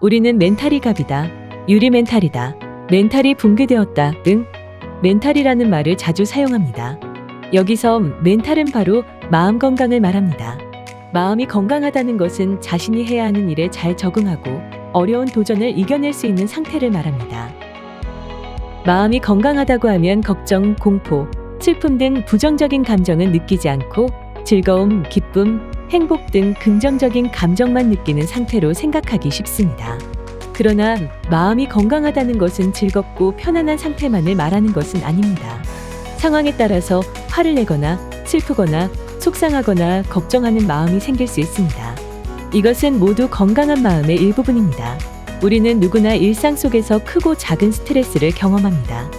우리는 멘탈이 갑이다. 유리 멘탈이다. 멘탈이 붕괴되었다 등 멘탈이라는 말을 자주 사용합니다. 여기서 멘탈은 바로 마음 건강을 말합니다. 마음이 건강하다는 것은 자신이 해야 하는 일에 잘 적응하고 어려운 도전을 이겨낼 수 있는 상태를 말합니다. 마음이 건강하다고 하면 걱정, 공포, 슬픔 등 부정적인 감정은 느끼지 않고 즐거움, 기쁨, 행복 등 긍정적인 감정만 느끼는 상태로 생각하기 쉽습니다. 그러나 마음이 건강하다는 것은 즐겁고 편안한 상태만을 말하는 것은 아닙니다. 상황에 따라서 화를 내거나 슬프거나 속상하거나 걱정하는 마음이 생길 수 있습니다. 이것은 모두 건강한 마음의 일부분입니다. 우리는 누구나 일상 속에서 크고 작은 스트레스를 경험합니다.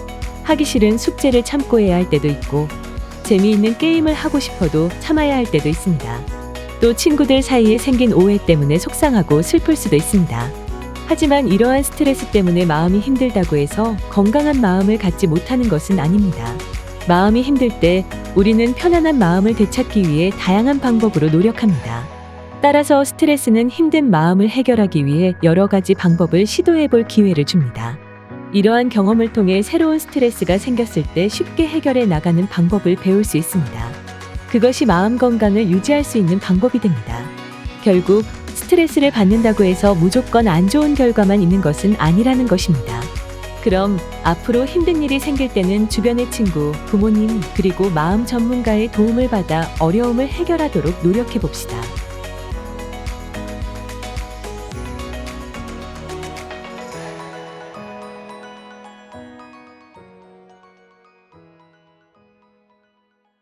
하기 싫은 숙제를 참고 해야 할 때도 있고, 재미있는 게임을 하고 싶어도 참아야 할 때도 있습니다. 또 친구들 사이에 생긴 오해 때문에 속상하고 슬플 수도 있습니다. 하지만 이러한 스트레스 때문에 마음이 힘들다고 해서 건강한 마음을 갖지 못하는 것은 아닙니다. 마음이 힘들 때 우리는 편안한 마음을 되찾기 위해 다양한 방법으로 노력합니다. 따라서 스트레스는 힘든 마음을 해결하기 위해 여러 가지 방법을 시도해 볼 기회를 줍니다. 이러한 경험을 통해 새로운 스트레스가 생겼을 때 쉽게 해결해 나가는 방법을 배울 수 있습니다. 그것이 마음 건강을 유지할 수 있는 방법이 됩니다. 결국 스트레스를 받는다고 해서 무조건 안 좋은 결과만 있는 것은 아니라는 것입니다. 그럼 앞으로 힘든 일이 생길 때는 주변의 친구, 부모님, 그리고 마음 전문가의 도움을 받아 어려움을 해결하도록 노력해 봅시다.